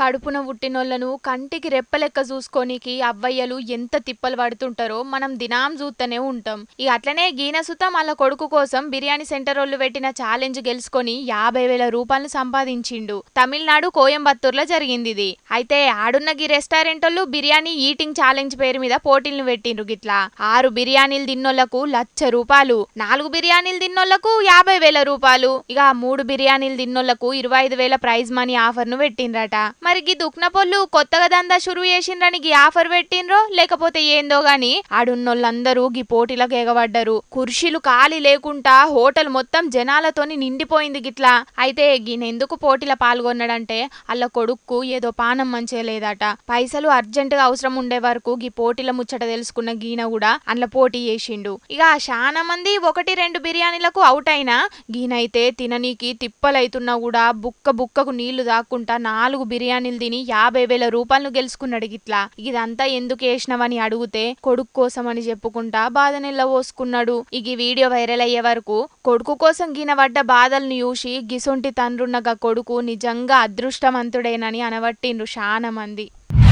కడుపున పుట్టినోళ్ళను కంటికి రెప్పలెక్క చూసుకోనికి అవ్వయ్యలు ఎంత తిప్పలు పడుతుంటారో మనం దినాం చూస్తూనే ఉంటాం. ఇక అట్లనే గీనసుతం వాళ్ళ కొడుకు కోసం బిర్యానీ సెంటర్ వాళ్ళు పెట్టిన ఛాలెంజ్ గెలుచుకొని యాభై వేల రూపాయలు సంపాదించిండు. తమిళనాడు కోయంబత్తూర్లో జరిగింది ఇది. అయితే ఆడున్న గీ రెస్టారెంట్ వాళ్ళు బిర్యానీ ఈటింగ్ ఛాలెంజ్ పేరు మీద పోటీలను పెట్టిండ్రు గిట్లా. ఆరు బిర్యానీలు తిన్నోళ్ళకు లక్ష రూపాయలు నాలుగు బిర్యానీలు తిన్నోళ్ళకు యాభై వేల రూపాయలు ఇక మూడు బిర్యానీలు తిన్నోళ్ళకు ఇరవై ఐదు వేల ప్రైజ్ మనీ ఆఫర్ను పెట్టిండ్రట. మరి గీ దుక్నపొల్లు కొత్తగా దందా షురు చేసిండ్రని గీ ఆఫర్ పెట్టిండ్రో? లేకపోతే ఏందో గాని? ఆడున్నోళ్ళందరూ గీ పోటీలకు ఎగబడ్డరు. కుర్షీలు ఖాళీ లేకుండా హోటల్ మొత్తం జనాలతోని నిండిపోయింది గిట్లా. అయితే గీనెందుకు పోటీలో పాల్గొన్నాడంటే అల్ల కొడుక్కు ఏదో పానం మంచిగా లేదట. పైసలు అర్జెంట్గా అవసరం ఉండే వరకు గీ పోటీల ముచ్చట తెలుసుకున్న గీన కూడా అందులో పోటీ చేసిండు. ఇక చాలా మంది ఒకటి రెండు బిర్యానీలకు అవుట్ అయినా గీనైతే తిననీకి తిప్పలైతున్నా కూడా బుక్క బుక్కకు నీళ్ళు దాక్కుంటా నాలుగు బిర్యానీ తిని యాభై వేల రూపాయలను గెలుచుకున్నాడు గిట్లా. ఇదంతా ఎందుకు వేసినవని అడిగితే కొడుకు కోసం అని చెప్పుకుంటా బాధ నిల్లవోసుకున్నాడు పోసుకున్నాడు. ఈ వీడియో వైరల్ అయ్యే వరకు కొడుకు కోసం గీన బాధల్ని బాధలను చూసి గిసొంటి తండ్రున్నగా కొడుకు నిజంగా అదృష్టవంతుడేనని అనవట్టిండ్రు చాలా మంది.